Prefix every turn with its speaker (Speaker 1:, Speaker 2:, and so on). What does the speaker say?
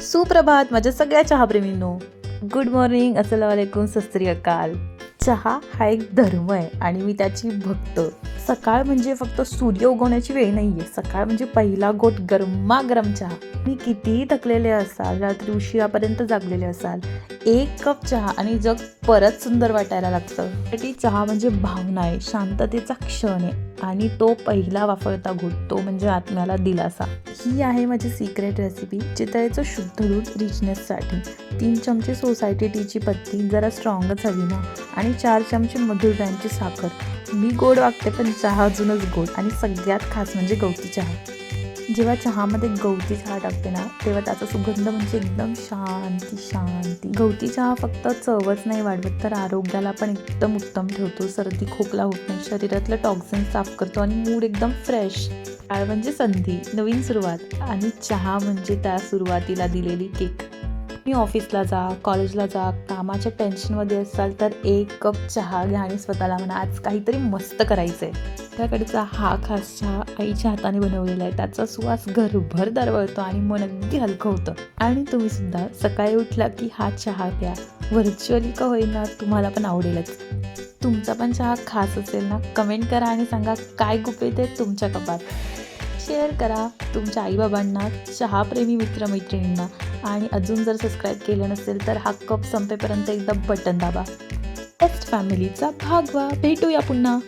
Speaker 1: सुप्रभात माझ्या सगळ्या चहाप्रेमींनो. गुड मॉर्निंग असलम सस्त्री अकाल चहा हा एक धर्म आहे आणि मी त्याची भक्त. सकाळ म्हणजे फक्त सूर्य उगवण्याची वेळ नाही आहे सकाळ म्हणजे पहिला गोट गरमागरम चहा. मी कितीही थकलेले असाल रात्री उशिरापर्यंत जागलेले असाल एक कप चहा आणि जग परत सुंदर वाटायला लागतं. ती चहा म्हणजे भावना आहे शांततेचा क्षण आहे. आणि तो पहिला वाफळता घोट तो म्हणजे आत्म्याला दिलासा. ही आहे माझी सिक्रेट रेसिपी चितळेचं शुद्ध दूध रिचनेससाठी तीन चमचे सोसायटी टीची पत्ती जरा स्ट्रॉंगच हवी ना. आणि चार चमचे मधुर ब्रँडची साखर. मी गोड वागते पण चहा अजूनच गोड. आणि सगळ्यात खास म्हणजे गवती चहा. जेव्हा चहामध्ये गवती चहा टाकते ना तेव्हा त्याचा सुगंध म्हणजे एकदम शांती शांती. गवती चहा फक्त चवच नाही वाढवत तर आरोग्याला पण एकदम उत्तम ठेवतो. सर्दी खोकला होत नाही. शरीरातलं टॉक्सिन साफ करतो आणि मूड एकदम फ्रेश काळ म्हणजे संधी नवीन सुरुवात. आणि चहा म्हणजे त्या सुरुवातीला दिलेली केक तुम्ही ऑफिसला जा कॉलेजला जा कामाच्या टेन्शनमध्ये असाल तर एक कप चहा घ्या आणि स्वतःला म्हणा आज काहीतरी मस्त करायचं आहे त्याकडचा हा खास चहा आईच्या हाताने बनवलेला आहे. त्याचा सुवास घरभर दरवळतो आणि मन अगदी हलकं होतं. आणि तुम्ही सुद्धा सकाळी उठला की हा चहा प्या. व्हर्च्युअली का होईना तुम्हाला पण आवडेलच. तुमचा पण चहा खास असेल ना कमेंट करा आणि सांगा काय गुपित आहे तुमच्या कपात. शेअर करा तुमच्या आईबाबांना चहाप्रेमी मित्रमैत्रिणींना. आणि अजून जर सबस्क्राईब केलं नसेल तर हा कप संपेपर्यंत एकदा बटन दाबा. बेस्ट फॅमिलीचा भाग व्हा भेटूया पुन्हा.